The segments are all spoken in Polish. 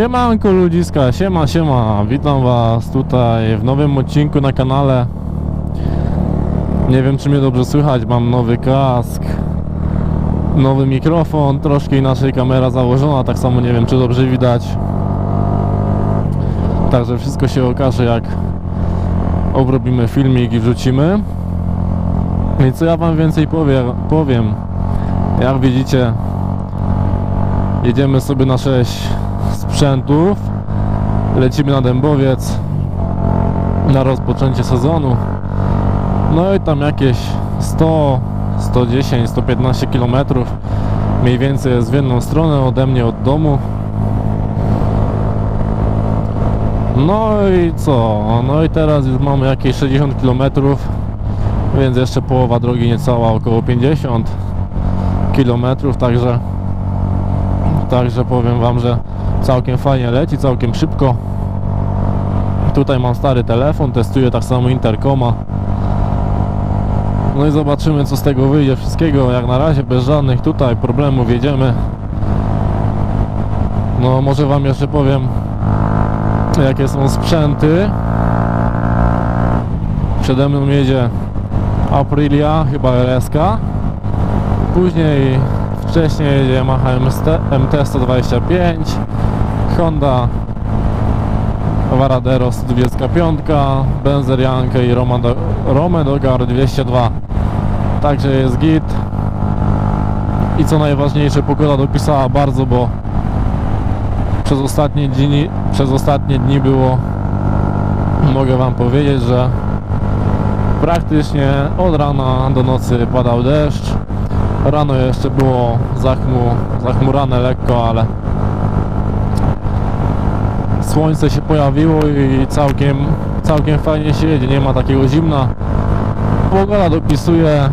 Siemanko ludziska, siema, siema, witam was tutaj w nowym odcinku na kanale. Nie wiem czy mnie dobrze słychać, mam nowy kask Nowy mikrofon, troszkę inaczej kamera założona, tak samo nie wiem czy dobrze widać. Także wszystko się okaże jak obrobimy filmik i wrzucimy. I co ja wam więcej powie, powiem? Jak widzicie Jedziemy sobie na 6 sprzętów. Lecimy na Dębowiec na rozpoczęcie sezonu. No i tam jakieś 100, 110, 115 km mniej więcej jest w jedną stronę ode mnie od domu. No i co? No i teraz już mamy jakieś 60 km, więc jeszcze połowa drogi niecała, około 50 km, także Także powiem Wam, że całkiem fajnie leci, całkiem szybko. Tutaj mam stary telefon, testuję tak samo interkoma. No i zobaczymy co z tego wyjdzie wszystkiego. Jak na razie bez żadnych tutaj problemów jedziemy. No może Wam jeszcze powiem jakie są sprzęty. Przede mną jedzie Aprilia, chyba RSK. Później Wcześniej jedzie Yamaha MT, MT-125, Honda Varadero 125, Benzer Janke i Romedogar 202. Także jest git. I co najważniejsze, pogoda dopisała bardzo, bo przez ostatnie dni, przez ostatnie dni było, mogę Wam powiedzieć, że praktycznie od rana do nocy padał deszcz. Rano jeszcze było zachmu, zachmurane lekko, ale słońce się pojawiło i całkiem, całkiem fajnie się jedzie, nie ma takiego zimna. Pogoda dopisuje,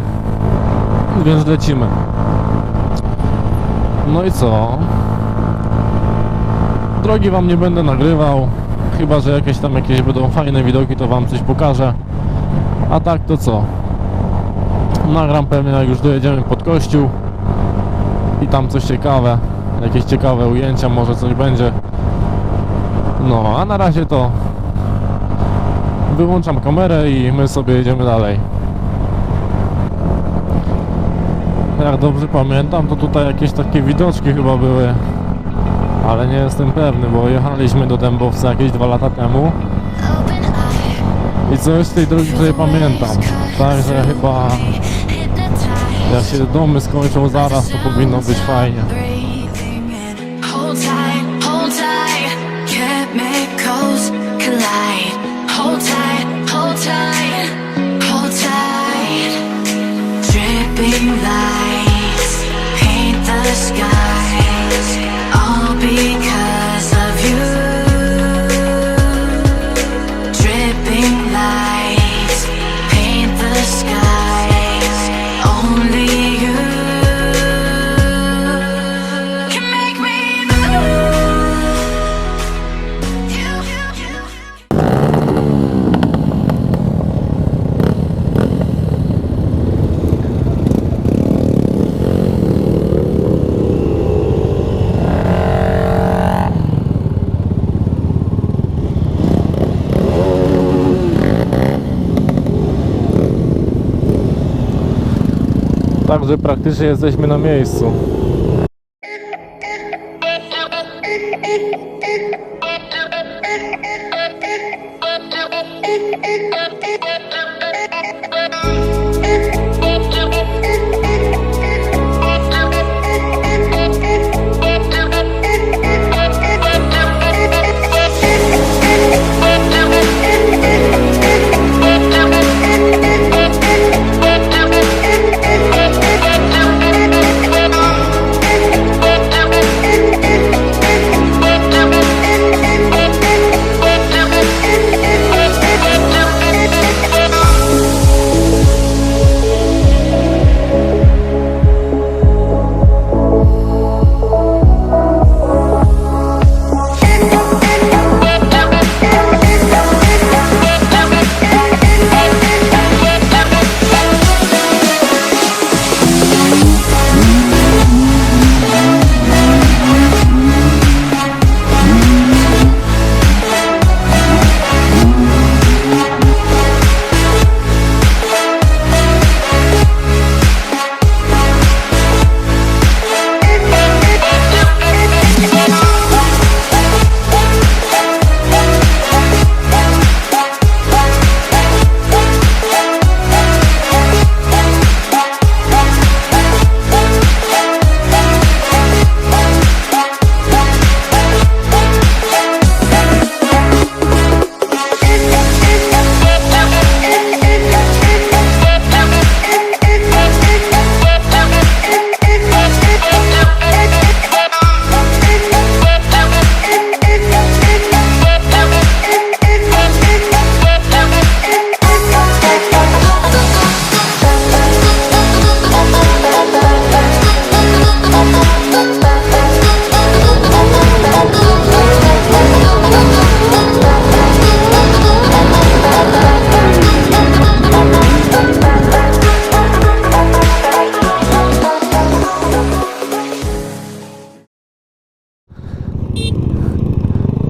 więc lecimy. No i co? Drogi Wam nie będę nagrywał, chyba że jakieś tam jakieś będą fajne widoki, to Wam coś pokażę. A tak to co? nagram pewnie jak już dojedziemy pod kościół i tam coś ciekawe jakieś ciekawe ujęcia, może coś będzie no, a na razie to wyłączam kamerę i my sobie jedziemy dalej. Jak dobrze pamiętam to tutaj jakieś takie widoczki chyba były ale nie jestem pewny, bo jechaliśmy do Dębowca jakieś dwa lata temu. I coś z tej drogi tutaj pamiętam. Także chyba jak się domy skończą zaraz, to powinno być fajnie. Także praktycznie jesteśmy na miejscu.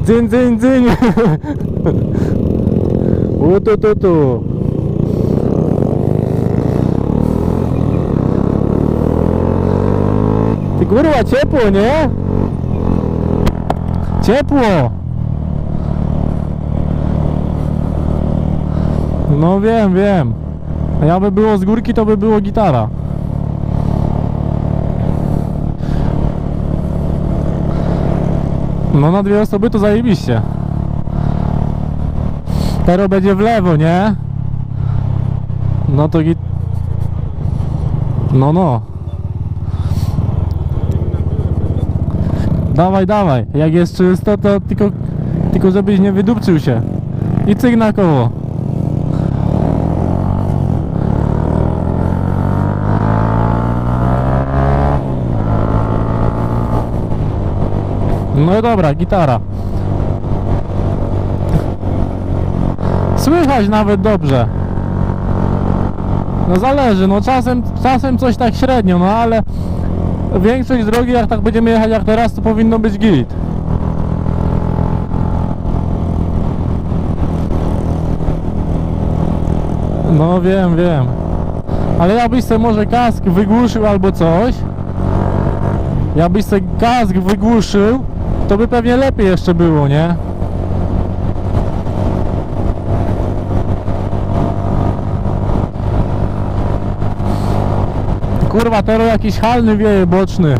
Dzyń, dzyń, dzyń. U tu, tu. Ty kurwa, ciepło, nie? Ciepło! No wiem, wiem. A ja by było z górki, to by było gitara. No na dwie osoby to zajebiście. Teraz będzie w lewo, nie? No to git... No, no. Dawaj, dawaj. Jak jest czysto, to tylko, tylko żebyś nie wydupczył się. I cyk na koło. No dobra, gitara. Słychać nawet dobrze. No zależy, no czasem, czasem coś tak średnio, no ale większość drogi jak tak będziemy jechać jak teraz, to powinno być git. No wiem, wiem. Ale ja byś sobie może kask wygłuszył albo coś. Ja byś sobie kask wygłuszył, to by pewnie lepiej jeszcze było, nie? Kurwa, teraz jakiś halny wieje boczny.